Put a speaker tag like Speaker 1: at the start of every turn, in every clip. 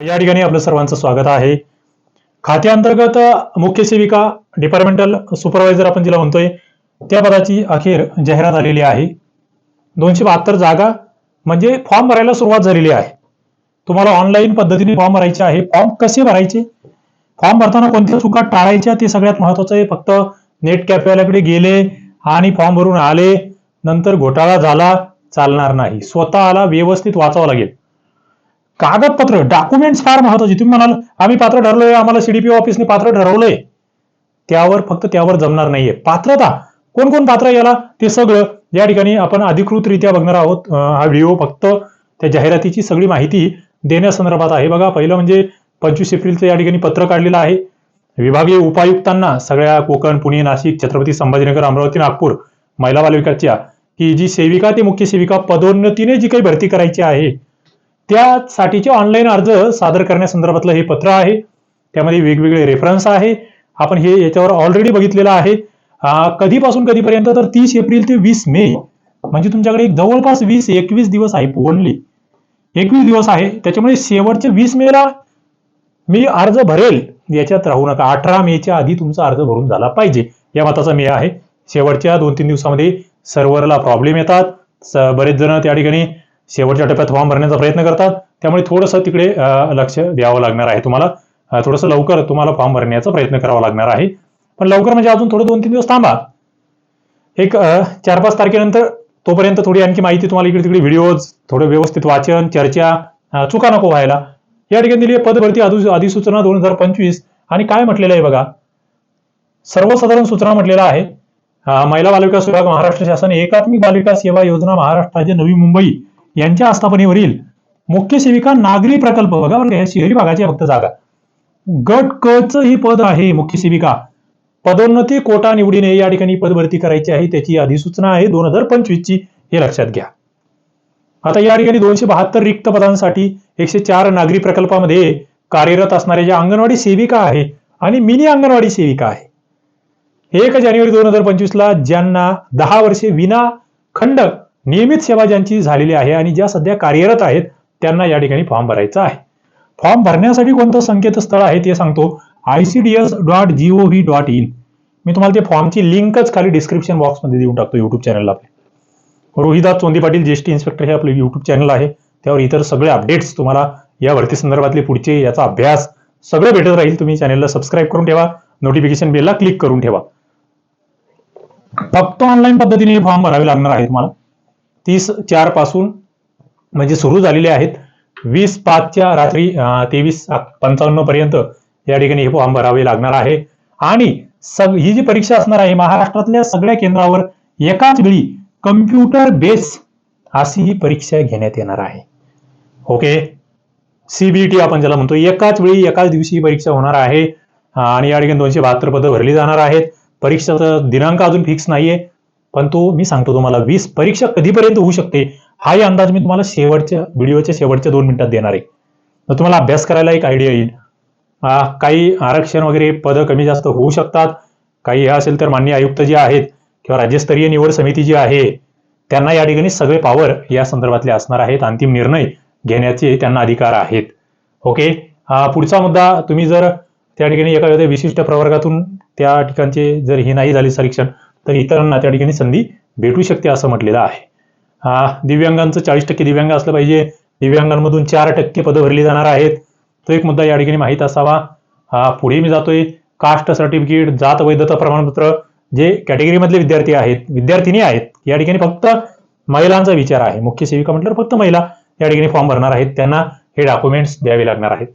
Speaker 1: या ठिकाणी आपलं सर्वांचं स्वागत आहे. खात्याअंतर्गत मुख्य सेविका डिपार्टमेंटल सुपरवायझर आपण जिला म्हणतोय त्या पदाची अखेर जाहिरात आलेली आहे. दोनशे बहात्तर जागा म्हणजे फॉर्म भरायला सुरुवात झालेली आहे. तुम्हाला ऑनलाईन पद्धतीने फॉर्म भरायचे आहे. फॉर्म कसे भरायचे? फॉर्म भरताना कोणत्या चुका टाळायच्या? ते सगळ्यात महत्वाचं आहे. फक्त नेट कॅफेवाल्याकडे गेले आणि फॉर्म भरून आले. नंतर घोटाळा झाला चालणार नाही. स्वतःला व्यवस्थित वाचावं लागेल. कागदपत्र डॉक्युमेंट्स फार महत्वाची. तुम्ही म्हणाल आम्ही पात्र ठरलोय आम्हाला सीडीपी ऑफिसने पात्र ठरवलंय. त्यावर फक्त त्यावर जमणार नाहीये. पात्रता कोण कोण पात्र याला? ते सगळं या ठिकाणी आपण अधिकृतरित्या बघणार आहोत. हा व्हिडिओ फक्त त्या जाहिरातीची सगळी माहिती देण्यासंदर्भात आहे. बघा पहिलं म्हणजे पंचवीस एप्रिलचं या ठिकाणी पत्र काढलेलं आहे. विभागीय उपायुक्तांना सगळ्या कोकण पुणे नाशिक छत्रपती संभाजीनगर अमरावती नागपूर महिला बालविकासच्या की जी सेविका ते मुख्य सेविका पदोन्नतीने जी काही भरती करायची आहे त्यासाठीचे ऑनलाईन अर्ज सादर करण्यासंदर्भातलं हे पत्र आहे. त्यामध्ये वेगवेगळे रेफरन्स आहे. आपण हे याच्यावर ऑलरेडी बघितलेलं आहे. कधीपासून कधीपर्यंत? तर तीस एप्रिल ते वीस मे. म्हणजे तुमच्याकडे एक जवळपास वीस एकवीस दिवस आहे ओनली एकवीस दिवस आहे. त्याच्यामुळे शेवटच्या वीस मेला मी अर्ज भरेल. याच्यात राहू नका. अठरा मेच्या आधी तुमचा अर्ज भरून झाला पाहिजे. या मताचा मे आहे. शेवटच्या दोन तीन दिवसामध्ये सर्व्हरला प्रॉब्लेम येतात. बरेच जण त्या ठिकाणी शेवटच्या टप्प्यात फॉर्म भरण्याचा प्रयत्न करतात. त्यामुळे थोडंसं तिकडे लक्ष द्यावं लागणार आहे तुम्हाला. थोडंसं लवकर तुम्हाला फॉर्म भरण्याचा प्रयत्न करावा लागणार आहे. पण लवकर म्हणजे अजून थोडं दोन तीन दिवस थांबा. एक चार पाच तारखेनंतर तोपर्यंत थोडी आणखी माहिती तुम्हाला इकडे तिकडे व्हिडिओज थोडं व्यवस्थित वाचन चर्चा चुका नको व्हायला. या ठिकाणी दिली आहे पदभरती अधिसूचना दोन हजार पंचवीस. आणि काय म्हटलेलं आहे बघा? सर्वसाधारण सूचना म्हटलेलं आहे. महिला बालविकास विभाग महाराष्ट्र शासन एकात्मिक बालविकास सेवा योजना महाराष्ट्र राज्य नवी मुंबई. यांच्या आस्थापनेवरील मुख्य सेविका नागरी प्रकल्प बघा बरं या शहरी भागाची फक्त जागा. गट क च ही पद आहे मुख्य सेविका. पदोन्नती कोटा निवडीने या ठिकाणी पदभरती करायची आहे त्याची अधिसूचना आहे दोन हजार पंचवीस ची हे लक्षात घ्या. आता या ठिकाणी दोनशे बहात्तर रिक्त पदांसाठी एकशे चार नागरी प्रकल्पामध्ये कार्यरत असणाऱ्या ज्या अंगणवाडी सेविका आहे आणि मिनी अंगणवाडी सेविका आहे. एक जानेवारी दोन हजार पंचवीसला ज्यांना दहा वर्षे विना खंड नियमित सेवा ज्यांची झालेली आहे आणि ज्या सध्या कार्यरत आहेत त्यांना या ठिकाणी फॉर्म भरायचा आहे. फॉर्म भरण्यासाठी कोणतं संकेतस्थळ आहे ते सांगतो. ICDS dot G O V dot in मी तुम्हाला ते फॉर्मची लिंकच खाली डिस्क्रिप्शन बॉक्समध्ये देऊन टाकतो युट्यूब चॅनलला आपले रोहिदास चोंदी पाटील ज्येष्ठ इन्स्पेक्टर हे आपलं युट्यूब चॅनल आहे. त्यावर इतर सगळे अपडेट्स तुम्हाला या भरती संदर्भातले पुढचे याचा अभ्यास सगळं भेटत राहील. तुम्ही चॅनलला सबस्क्राईब करून ठेवा. नोटिफिकेशन बेलला क्लिक करून ठेवा. फक्त ऑनलाईन पद्धतीने फॉर्म भरावे लागणार आहे तुम्हाला. तीस चारपासून म्हणजे सुरू झालेले आहेत. वीस पाचच्या रात्री तेवीस पंचावन्न पर्यंत या ठिकाणी हे फॉर्म भरावे लागणार आहे. आणि सग ही जी परीक्षा असणार आहे महाराष्ट्रातल्या सगळ्या केंद्रावर एकाच वेळी कम्प्युटर बेस अशी ही परीक्षा घेण्यात येणार आहे. ओके सीबीटी आपण ज्याला म्हणतो एकाच वेळी एकाच दिवशी ही परीक्षा होणार आहे. आणि या ठिकाणी दोनशे बहात्तर पदं भरली जाणार आहेत. परीक्षाचा दिनांक अजून फिक्स नाहीये. पण तो मी सांगतो तुम्हाला वीस परीक्षा कधीपर्यंत होऊ शकते हाही अंदाज मी तुम्हाला शेवटच्या व्हिडिओच्या शेवटच्या दोन मिनिटात देणार आहे. तर तुम्हाला अभ्यास करायला एक आयडिया येईल. काही आरक्षण वगैरे पदं कमी जास्त होऊ शकतात. काही हे असेल तर मान्य आयुक्त जे आहेत किंवा राज्यस्तरीय निवड समिती जी आहे त्यांना या ठिकाणी सगळे पॉवर या संदर्भातले असणार आहेत. अंतिम निर्णय घेण्याचे त्यांना अधिकार आहेत. ओके? पुढचा मुद्दा तुम्ही जर त्या ठिकाणी एखाद्या विशिष्ट प्रवर्गातून त्या ठिकाणचे जर हे नाही झाले सरीक्षण तर इतरांना त्या ठिकाणी संधी भेटू शकते असं म्हटलेलं आहे. दिव्यांगांचं चाळीस टक्के दिव्यांग असलं पाहिजे. दिव्यांगांमधून चार टक्के पदं भरली जाणार आहेत. तो एक मुद्दा या ठिकाणी माहीत असावा. पुढे मी जातोय. कास्ट सर्टिफिकेट जात वैधता प्रमाणपत्र जे कॅटेगरीमधले विद्यार्थी आहेत विद्यार्थिनी आहेत या ठिकाणी फक्त महिलांचा विचार आहे. मुख्य सेविका म्हटल्यावर फक्त महिला या ठिकाणी फॉर्म भरणार आहेत. त्यांना हे डॉक्युमेंट्स द्यावे लागणार आहेत.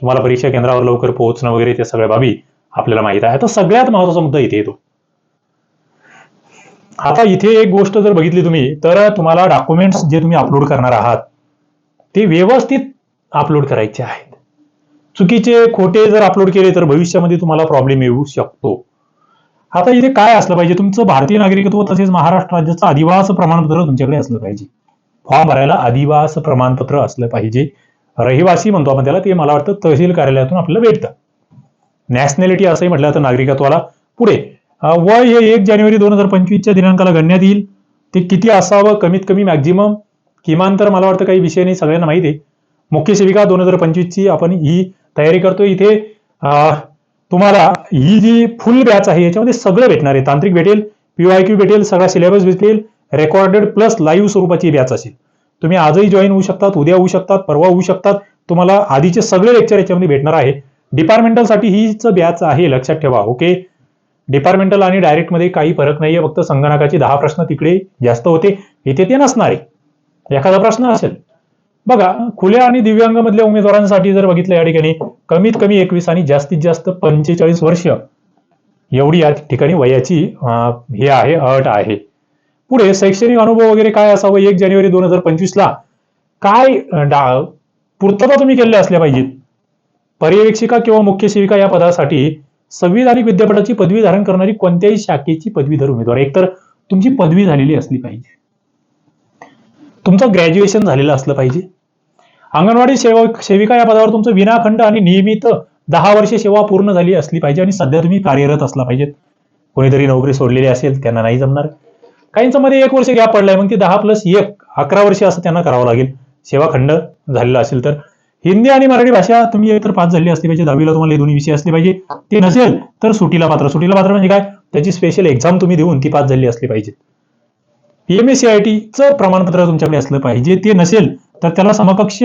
Speaker 1: तुम्हाला परीक्षा केंद्रावर लवकर पोहोचणं वगैरे त्या सगळ्या बाबी आपल्याला माहीत आहे. तर सगळ्यात महत्त्वाचा मुद्दा इथे येतो. आता इथे एक गोष्ट जर बघितली तुम्ही तर तुम्हाला डॉक्युमेंट्स जे तुम्ही अपलोड करणार आहात ते व्यवस्थित अपलोड करायचे आहेत. चुकीचे खोटे जर अपलोड केले तर भविष्यामध्ये तुम्हाला प्रॉब्लेम येऊ शकतो. आता इथे काय असलं पाहिजे? तुमचं भारतीय नागरिकत्व तसेच महाराष्ट्र राज्याचं अधिवास प्रमाणपत्र तुमच्याकडे असलं पाहिजे. फॉर्म भरायला अधिवास प्रमाणपत्र असलं पाहिजे. रहिवासी म्हणतो आपण त्याला ते मला वाटतं तहसील कार्यालयातून आपल्याला भेटतं. नॅशनॅलिटी असंही म्हटलं तर नागरिकत्वाला. पुढे वय हे एक जानेवारी दोन हजार पंचवीसच्या दिनांकाला गणण्यात येईल. ते किती असावं? कमीत कमी मॅक्झिमम किमान तर मला वाटतं काही विषय नाही सगळ्यांना माहिती आहे. मुख्य सेविका दोन हजार पंचवीसची आपण ही तयारी करतोय. इथे तुम्हाला ही जी फुल बॅच आहे याच्यामध्ये सगळं भेटणार आहे. तांत्रिक भेटेल पीवाय क्यू भेटेल सगळा सिलेबस भेटेल रेकॉर्डेड प्लस लाईव्ह स्वरूपाची बॅच असेल. तुम्ही आजही जॉईन होऊ शकतात उद्या होऊ शकतात परवा होऊ शकतात. तुम्हाला आधीचे सगळे लेक्चर याच्यामध्ये भेटणार आहे. डिपार्टमेंटलसाठी हीच बॅच आहे लक्षात ठेवा ओके डिपार्टमेंटल आणि डायरेक्टमध्ये काही फरक नाहीये फक्त संगणकाचे दहा प्रश्न तिकडे जास्त होते इथे ते नसणार. आहे एखादा प्रश्न असेल. बघा खुल्या आणि दिव्यांगामधल्या उमेदवारांसाठी जर बघितलं या ठिकाणी कमीत कमी एकवीस आणि जास्तीत जास्त पंचेचाळीस वर्ष. एवढी या ठिकाणी वयाची हे आहे अट आहे. पुढे शैक्षणिक अनुभव वगैरे काय असावं? एक जानेवारी दोन हजार पंचवीसला काय डा- पूर्तता तुम्ही केलेल्या असल्या पाहिजेत? पर्यवेक्षिका किंवा मुख्य सेविका या पदासाठी संविधानिक विद्यापीठाची पदवी धारण करणारी कोणत्याही शाखेची पदवीधर उमेदवार. एकतर तुमची पदवी झालेली असली पाहिजे. तुमचं ग्रॅज्युएशन झालेलं असलं पाहिजे. अंगणवाडी सेवा सेविका या पदावर तुमचं विनाखंड आणि नियमित दहा वर्षे सेवा पूर्ण झाली असली पाहिजे आणि सध्या तुम्ही कार्यरत असला पाहिजेत कोणीतरी नोकरी सोडलेली असेल त्यांना नाही जमणार. काहींचं मध्ये एक वर्ष गॅप पडलाय मग ते दहा प्लस एक अकरा वर्ष असं त्यांना करावं लागेल. सेवाखंड झालेला असेल तर. हिंदी आणि मराठी भाषा तुम्ही एकतर पास झाली असली पाहिजे दहावीला तुम्हाला हे दोन्ही विषय असले पाहिजे. ते नसेल तर सुटीला पात्र. सुटीला पात्र म्हणजे काय? त्याची स्पेशल एक्झाम तुम्ही देऊन ती पास झाली असली पाहिजे. पीएमएससीआयटीचं प्रमाणपत्र तुमच्याकडे असलं पाहिजे. ते नसेल तर त्याला समकक्ष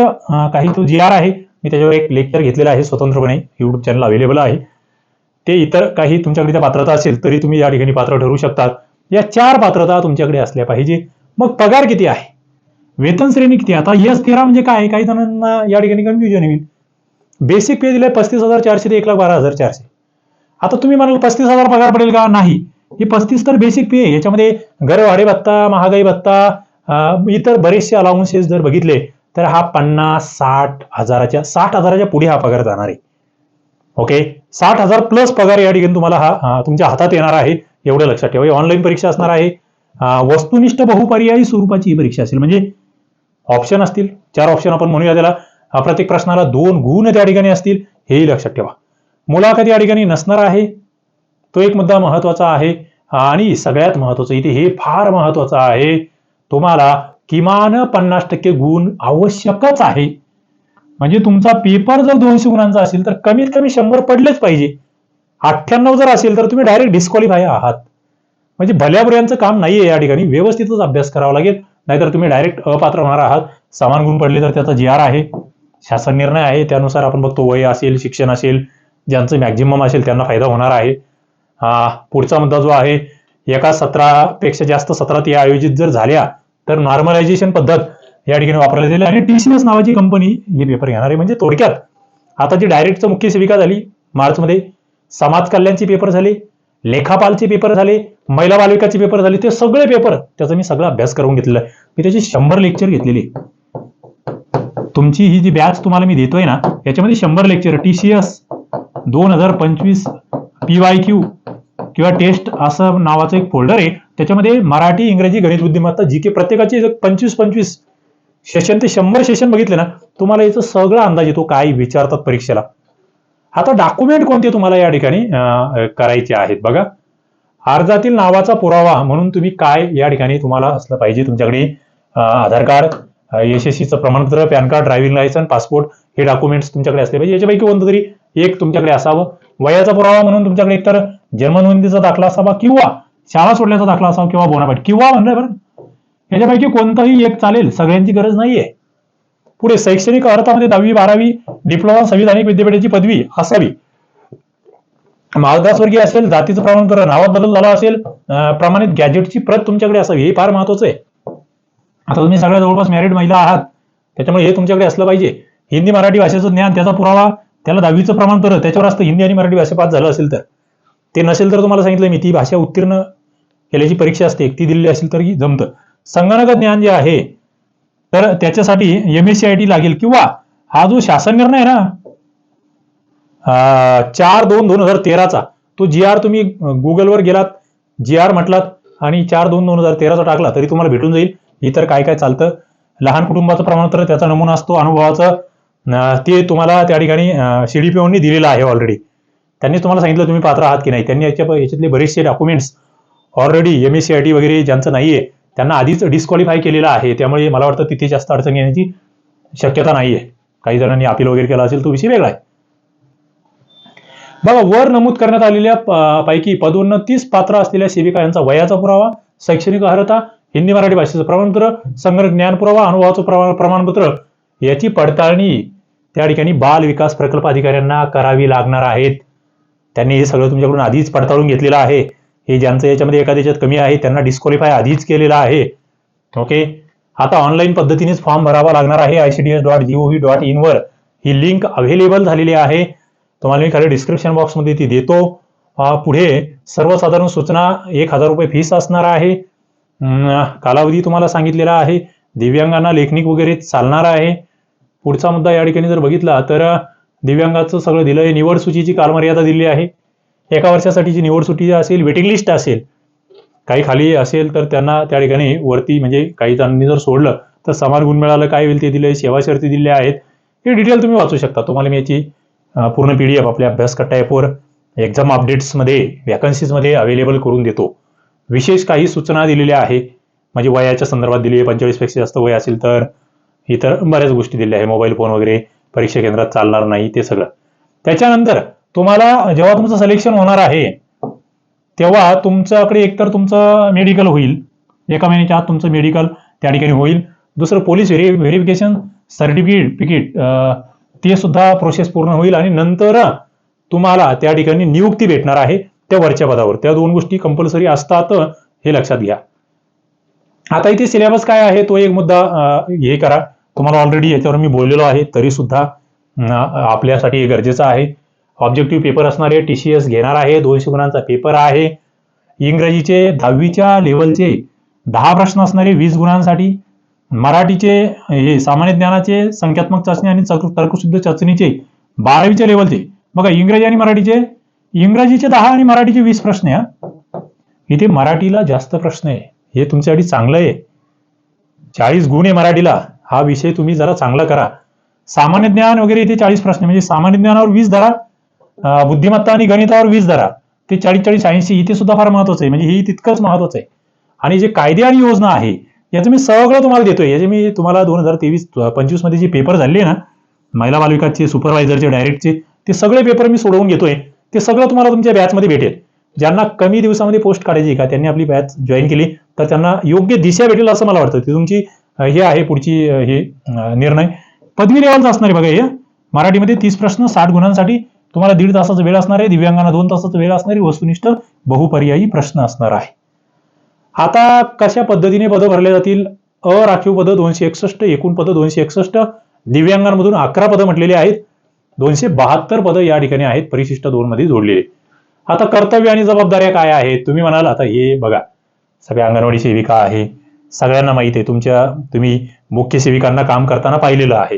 Speaker 1: काही तो जी आर आहे. मी त्याच्यावर एक लेक्चर घेतलेला आहे स्वतंत्रपणे. युट्यूब चॅनल अवेलेबल आहे. ते इतर काही तुमच्याकडे त्या पात्रता असेल तरी तुम्ही या ठिकाणी पात्र ठरू शकतात. या चार पात्रता तुमच्याकडे असल्या पाहिजे. मग पगार किती आहे? वेतन श्रेणी किती आता यस तेरा म्हणजे काय काही जणांना या ठिकाणी कन्फ्युजन होईल बेसिक पे दिले पस्तीस हजार चारशे ते एक लाख बारा हजार चारशे. आता तुम्ही म्हणाल पस्तीस हजार पगार पडेल का? नाही. हे पस्तीस तर बेसिक पे याच्यामध्ये घर भत्ता महागाई भत्ता इतर बरेचसे अलाउन्सेस जर बघितले तर हा पन्नास साठ हजाराच्या साठ हजाराच्या पुढे हा पगार जाणार आहे. ओके साठ हजार प्लस पगार या ठिकाणी तुम्हाला हा तुमच्या हातात येणार आहे. एवढं लक्षात ठेवा. ऑनलाईन परीक्षा असणार आहे. वस्तुनिष्ठ बहुपर्यायी स्वरूपाची ही परीक्षा असेल. म्हणजे ऑप्शन असतील. चार ऑप्शन आपण म्हणूया त्याला. प्रत्येक प्रश्नाला दोन गुण त्या ठिकाणी असतील हेही लक्षात ठेवा. मुलाखत या ठिकाणी नसणार आहे. तो एक मुद्दा महत्त्वाचा आहे आणि सगळ्यात महत्वाचं इथे हे फार महत्वाचं आहे. तुम्हाला किमान पन्नास टक्के गुण आवश्यकच आहे. म्हणजे तुमचा पेपर जर दोनशे गुणांचा असेल तर कमीत कमी शंभर पडलेच पाहिजे. अठ्ठ्याण्णव जर असेल तर तुम्ही डायरेक्ट डिस्क्वालिफाय आहात. म्हणजे भल्याबुऱ्यांचं काम नाहीये या ठिकाणी. व्यवस्थितच अभ्यास करावा लागेल. नाहीतर तुम्ही डायरेक्ट अपात्र होणार आहात. समान गुण पडले तर त्याचा जी आर आहे. शासन निर्णय आहे. त्यानुसार आपण बघतो वय असेल शिक्षण असेल ज्यांचं मॅक्झिमम असेल त्यांना फायदा होणार आहे. हा पुढचा मुद्दा जो आहे एका सत्रापेक्षा जास्त सत्रात या आयोजित जर झाल्या तर नॉर्मलायझेशन पद्धत या ठिकाणी वापरली जाईल. आणि टीसीएस नावाची कंपनी हे पेपर घेणार आहे म्हणजे थोडक्यात. आता जी डायरेक्टचं मुख्य सेविका झाली मार्चमध्ये समाज कल्याणचे पेपर झाले लेखापालचे पेपर झाले महिला बालविकाचे पेपर झाले ते सगळे पेपर त्याचा मी सगळा अभ्यास करून घेतलेला आहे. मी त्याची शंभर लेक्चर घेतलेली तुमची ही जी बॅच तुम्हाला मी देतोय ना याच्यामध्ये शंभर लेक्चर टी सीएस दोन हजार पंचवीस पीवाय क्यू किंवा टेस्ट असं नावाचं एक फोल्डर आहे. त्याच्यामध्ये मराठी इंग्रजी गणित बुद्धिमत्ता जी के प्रत्येकाचे पंचवीस पंचवीस सेशन ते शंभर सेशन बघितले ना तुम्हाला याचा सगळा अंदाज येतो काय विचारतात परीक्षेला. आता डॉक्युमेंट कोणते तुम्हाला या ठिकाणी करायचे आहेत? बघा. अर्जातील नावाचा पुरावा म्हणून तुम्ही काय या ठिकाणी तुम्हाला असलं पाहिजे? तुमच्याकडे आधार कार्ड यशस्वीचं प्रमाणपत्र PAN card driving licence passport हे डॉक्युमेंट्स तुमच्याकडे असले पाहिजे. याच्यापैकी कोणतं तरी एक तुमच्याकडे असावं. वयाचा पुरावा म्हणून तुमच्याकडे एकतर जन्मनोंदीचा दाखला असावा किंवा शाळा सोडल्याचा दाखला असावा किंवा बोनापाट किंवा म्हणलं बरं याच्यापैकी कोणताही एक चालेल सगळ्यांची गरज नाहीये. पुढे शैक्षणिक अर्थामध्ये दहावी बारावी डिप्लोमा संविधानिक विद्यापीठाची पदवी असावी. मागासवर्गीय असेल जातीचं प्रमाणपत्र नावात बदल झाला असेल प्रमाणित गॅजेटची प्रत तुमच्याकडे असावी हे फार महत्वाचं आहे. आता तुम्ही सगळ्या जवळपास मॅरिड महिला आहात त्याच्यामुळे हे तुमच्याकडे असलं पाहिजे. हिंदी मराठी भाषेचं ज्ञान त्याचा पुरावा त्याला दहावीचं प्रमाणपत्र त्याच्यावर असतं हिंदी आणि मराठी भाषा पास झालं असेल तर. ते नसेल तर तुम्हाला सांगितलं मी ती भाषा उत्तीर्ण केल्याची परीक्षा असते ती दिलेली असेल तर जमतं. संगणक ज्ञान जे आहे तर त्याच्यासाठी M S C I T लागेल किंवा हा जो शासन निर्णय आहे ना चार दोन दोन हजार तेराचा. तो जी आर तुम्ही गुगलवर गेलात जी आर म्हटलात आणि चार दोन दोन हजार तेराचा टाकला तरी तुम्हाला भेटून जाईल. इतर काय काय चालतं. लहान कुटुंबाचं प्रमाणपत्र त्याचा नमुना असतो अनुभवाचं. ते तुम्हाला त्या ठिकाणी सीडीपीओनी दिलेलं आहे ऑलरेडी त्यांनी तुम्हाला सांगितलं तुम्ही पात्र आहात की नाही. त्यांनी याच्या याच्यातले बरेचसे documents already M S C I T वगैरे ज्यांचं नाही आहे त्यांना आधीच डिस्क्वालिफाय केलेलं आहे. त्यामुळे मला वाटतं तिथे जास्त अडचण येण्याची शक्यता नाही आहे काही जणांनी अपील वगैरे केला असेल तो विषय वेगळा आहे. बघा वर नमूद करण्यात आलेल्या पैकी पदोन्नतीस पात्र असलेल्या सेविका यांचा वयाचा पुरावा शैक्षणिक अर्हता हिंदी मराठी भाषेचं प्रमाणपत्र संगणक ज्ञान पुरावा अनुभवाचं प्रमाण प्रमाणपत्र याची पडताळणी त्या ठिकाणी बाल विकास प्रकल्प अधिकाऱ्यांना करावी लागणार आहेत. त्यांनी हे सगळं तुमच्याकडून आधीच पडताळून घेतलेलं आहे. हे ज्यांचं याच्यामध्ये एका देशात कमी आहे त्यांना डिस्क्वालिफाय आधीच केलेलं आहे. ओके? आता ऑनलाईन पद्धतीनेच फॉर्म भरावा लागणार आहे. I C D S dot GOV dot इनवर ही लिंक अव्हेलेबल झालेली आहे. तुम्हाला मी खाली डिस्क्रिप्शन बॉक्समध्ये ती देतो. पुढे सर्वसाधारण सूचना एक हजार रुपये फीस असणार आहे. कालावधी तुम्हाला सांगितलेला आहे. दिव्यांगांना लेखनिक वगैरे चालणार आहे. पुढचा मुद्दा या ठिकाणी जर बघितला तर दिव्यांगाचं सगळं दिलं आहे. निवड सूचीची कालमर्यादा दिली आहे. एका वर्षासाठीची निवड सूची असेल वेटिंग लिस्ट असेल काही खाली असेल तर त्यांना त्या ठिकाणी वरती म्हणजे काही जणांनी जर सोडलं तर समान गुण मिळालं काय होईल ते दिले सेवा शर्ती दिल्या आहेत. हे डिटेल तुम्ही वाचू शकता. तुम्हाला मी याची पूर्ण पी डी एफ आपल्या अभ्यास कट्टा ॲपवर एक्झाम अपडेट्समध्ये व्हॅकन्सीजमध्ये अवेलेबल करून देतो. विशेष काही सूचना दिलेल्या आहे म्हणजे वयाच्या संदर्भात दिली आहे पंचेचाळीसपेक्षा जास्त वय असेल तर इतर बऱ्याच गोष्टी दिल्या आहे मोबाईल फोन वगैरे परीक्षा केंद्रात चालणार नाही ते सगळं. त्याच्यानंतर तुम्हाला जेव्हा तुमचं सिलेक्शन होणार आहे तेव्हा तुमच्याकडे एकतर तुमचं मेडिकल होईल. एका महिन्याच्या आत तुमचं मेडिकल त्या ठिकाणी होईल. दुसरं पोलीस व्हेरि व्हेरिफिकेशन सर्टिफिकेट ते सुद्धा प्रोसेस पूर्ण होईल आणि नंतर तुम्हाला त्या ठिकाणी नियुक्ती भेटणार आहे त्या वरच्या पदावर. त्या दोन गोष्टी कंपल्सरी असतात हे लक्षात घ्या. आता इथे सिलेबस काय आहे? तो एक मुद्दा हे करा. तुम्हाला ऑलरेडी याच्यावर मी बोललेलो आहे तरी सुद्धा आपल्यासाठी हे गरजेचं आहे. ऑब्जेक्टिव्ह पेपर असणार आहे टी सी एस घेणार आहे दोनशे गुणांचा पेपर आहे. इंग्रजीचे दहावीच्या लेवलचे दहा प्रश्न असणारे वीस गुणांसाठी मराठीचे हे सामान्य ज्ञानाचे संख्यात्मक चाचणी आणि तर्कशुद्ध चाचणीचे बारावीच्या लेवलचे बघा इंग्रजी आणि मराठीचे. इंग्रजीचे दहा आणि मराठीचे वीस प्रश्न आहे हा. इथे मराठीला जास्त प्रश्न आहे. हे तुमच्यासाठी चांगलं आहे. चाळीस गुण आहे मराठीला. हा विषय तुम्ही जरा चांगला करा. सामान्य ज्ञान वगैरे इथे चाळीस प्रश्न म्हणजे सामान्य ज्ञानावर वीस धरा. बुद्धिमत्ता आणि गणितावर वीस धरा. ते चाळीस चाळीस ऐंशी इथे सुद्धा फार महत्वाचं आहे. म्हणजे ही तितकंच महत्वाचं आहे. आणि जे कायदे आणि योजना आहे याचं मी सगळं तुम्हाला देतोय. याचे मी तुम्हाला दोन हजार तेवीस पंचवीसमध्ये जे पेपर झाले ना महिला बालविकासचे सुपरवायझरचे डायरेक्टचे ते सगळे पेपर मी सोडवून घेतोय. ते सगळं तुम्हाला तुमच्या बॅचमध्ये भेटेल. ज्यांना कमी दिवसामध्ये पोस्ट काढायची का त्यांनी आपली बॅच जॉईन केली तर त्यांना योग्य दिशा भेटेल असं मला वाटतं. ती तुमची हे आहे पुढची हे निर्णय. पदवी लेवलचा असणार आहे बघा हे. मराठीमध्ये तीस प्रश्न साठ गुणांसाठी तुम्हाला दीड तासाचा वेळ असणार आहे. दिव्यांगांना दोन तासाचा वेळ असणार आहे. वस्तुनिष्ठ बहुपर्यायी प्रश्न असणार आहे. आता कशा पद्धतीने पदं भरले जातील? अराखीव पदं दोनशे एकसष्ट एकूण पदं दोनशे एकसष्ट दिव्यांगांमधून अकरा पदं म्हटलेली आहेत. दोनशे बहात्तर पदं या ठिकाणी आहेत परिशिष्ट दोन मध्ये जोडलेले. आता कर्तव्य आणि जबाबदाऱ्या काय आहेत? तुम्ही म्हणाल आता हे बघा. सगळ्या अंगणवाडी सेविका आहे. सगळ्यांना माहिती आहे तुमच्या तुम्ही मुख्य सेविकांना काम करताना पाहिलेलं आहे.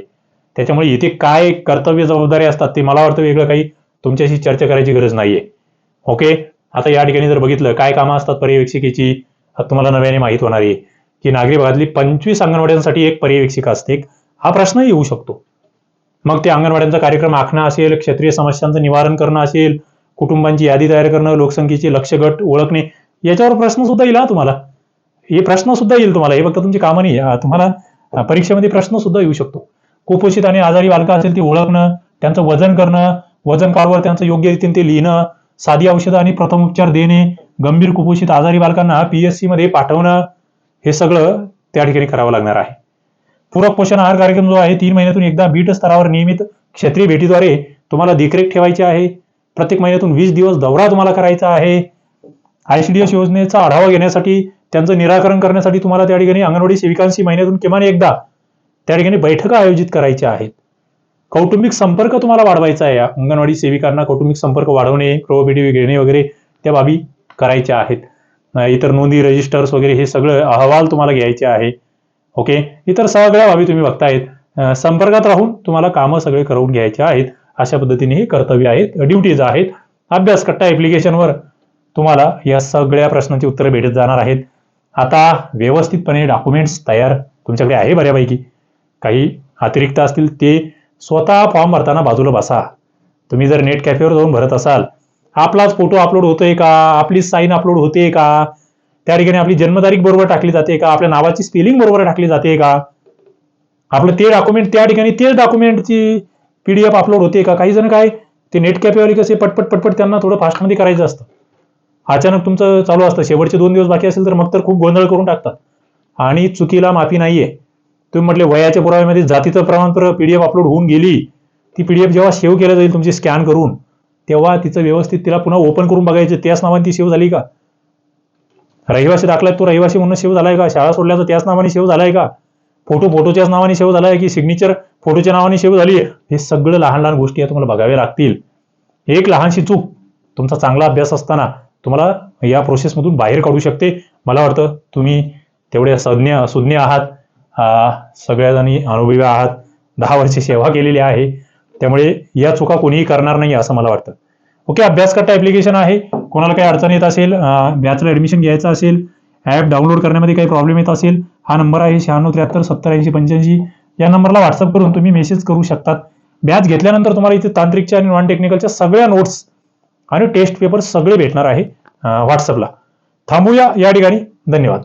Speaker 1: त्याच्यामुळे इथे काय कर्तव्य जबाबदारी असतात ते मला वाटतं वेगळं काही तुमच्याशी चर्चा करायची गरज नाहीये. ओके? आता या ठिकाणी जर बघितलं काय कामं असतात पर्यवेक्षिकेची? आता तुम्हाला नव्याने माहीत होणार आहे की नागरी भागातली पंचवीस अंगणवाड्यांसाठी एक पर्यवेक्षिका असते. हा प्रश्नही येऊ शकतो. मग ते अंगणवाड्यांचा कार्यक्रम आखणं असेल क्षेत्रीय समस्यांचं निवारण करणं असेल कुटुंबांची यादी तयार करणं लोकसंख्येचे लक्ष गट ओळखणे याच्यावर प्रश्न सुद्धा येईल हा तुम्हाला. हे प्रश्न सुद्धा येईल तुम्हाला. हे फक्त तुमची कामं नाही. तुम्हाला परीक्षेमध्ये प्रश्न सुद्धा येऊ शकतो. कुपोषित आणि आजारी बालका असेल ती ओळखणं त्यांचं वजन करणं वजन कार्डवर त्यांचं योग्य रीतीने ते लिहिणं साधी औषधं आणि प्रथमोपचार देणे गंभीर कुपोषित आजारी बालकांना पीएससी मध्ये पाठवणं हे सगळं त्या ठिकाणी करावं लागणार आहे. पूरक पोषण आहार कार्यक्रम जो आहे तीन महिन्यातून एकदा बीट स्तरावर नियमित क्षेत्रीय भेटीद्वारे तुम्हाला देखरेख ठेवायची आहे. प्रत्येक महिन्यातून वीस दिवस दौरा तुम्हाला करायचा आहे. आयसीडीएस योजनेचा आढावा घेण्यासाठी त्यांचं निराकरण करण्यासाठी तुम्हाला त्या ठिकाणी अंगणवाडी सेविकांशी महिन्यातून किमान एकदा त्या ठिकाणी बैठका आयोजित करायच्या आहेत. कौटुंबिक संपर्क तुम्हाला वाढवायचा आहे. अंगणवाडी सेविकांना कौटुंबिक संपर्क वाढवणे प्रोबेटिव्ह घेणे वगैरे त्या बाबी करायच्या आहेत. इतर नोंदी रजिस्टर्स वगैरे हे सगळं अहवाल तुम्हाला घ्यायचे आहे. ओके इतर सगळ्या बाबी तुम्ही बघतायत. संपर्कात राहून तुम्हाला कामं सगळे करून घ्यायचे आहेत. अशा पद्धतीने हे कर्तव्य आहेत ड्युटीज आहेत. अभ्यास कट्टा ऍप्लिकेशनवर तुम्हाला या सगळ्या प्रश्नांची उत्तरं भेटत जाणार आहेत. आता व्यवस्थितपणे डॉक्युमेंट्स तयार तुमच्याकडे आहे बऱ्यापैकी. काही अतिरिक्त असतील ते स्वतः फॉर्म भरताना बाजूला बसा. तुम्ही जर नेट कॅफेवर जाऊन भरत असाल आपलाच फोटो अपलोड होतोय का? आपली साईन अपलोड होते का? त्या ठिकाणी आपली जन्मतारीख बरोबर टाकली जाते का? आपल्या नावाची स्पेलिंग बरोबर टाकली जाते का? आपलं ते डॉक्युमेंट त्या ठिकाणी तेच डॉक्युमेंटची पीडीएफ अपलोड होते का? काही जण काय ते नेट कॅपेवाली कसे पटपट पटपट त्यांना थोडं फास्टमध्ये करायचं असतं. अचानक तुमचं चालू असतं. शेवटचे दोन दिवस बाकी असेल तर मग तर खूप गोंधळ करून टाकतात. आणि चुकीला माफी नाहीये. तुम्ही म्हटले वयाच्या पुराव्यामध्ये जातीचं प्रमाणपत्र पीडीएफ अपलोड होऊन गेली ती पीडीएफ जेव्हा सेव्ह केलं जाईल तुमची स्कॅन करून तेव्हा तिचं व्यवस्थित तिला पुन्हा ओपन करून बघायचं त्याच नावाने ती सेव्ह झाली का? रहिवासी दाखलाय तो रहिवासी म्हणून सेव्ह झालाय का? शाळा सोडल्याचा त्याच नावाने सेव्ह झालाय का? फोटो फोटोच्याच नावाने सेव्ह झालाय की सिग्नेचर फोटोच्या नावाने सेव्ह झाली? आहे हे सगळं लहान लहान गोष्टी तुम्हाला बघाव्या लागतील. एक लहानशी चूक तुमचा चांगला अभ्यास असताना तुम्हाला या प्रोसेसमधून बाहेर काढू शकते. मला वाटतं तुम्ही तेवढे सज्ञ सुज्ञ आहात. सगळ्याजणी अनुभवी आहात. दहा वर्षे सेवा केलेली आहे. त्यामुळे या चुका कोणीही करणार नाही असं मला वाटतं. ओके अभ्यासकर्ता ॲप्लिकेशन आहे. कोणाला काही अडचण येत असेल बॅचला ॲडमिशन घ्यायचं असेल ॲप डाउनलोड करण्यामध्ये काही प्रॉब्लेम येत असेल हा नंबर आहे शहाण्णव त्र्याहत्तर सत्तर ऐंशी पंच्याऐंशी. या नंबरला व्हॉट्सअप करून तुम्ही मेसेज करू शकतात. बॅच घेतल्यानंतर तुम्हाला इथे तांत्रिकच्या आणि नॉन टेक्निकलच्या सगळ्या नोट्स आणि टेस्ट पेपर सगळे भेटणार आहे व्हॉट्सअपला थांबूया या ठिकाणी. धन्यवाद.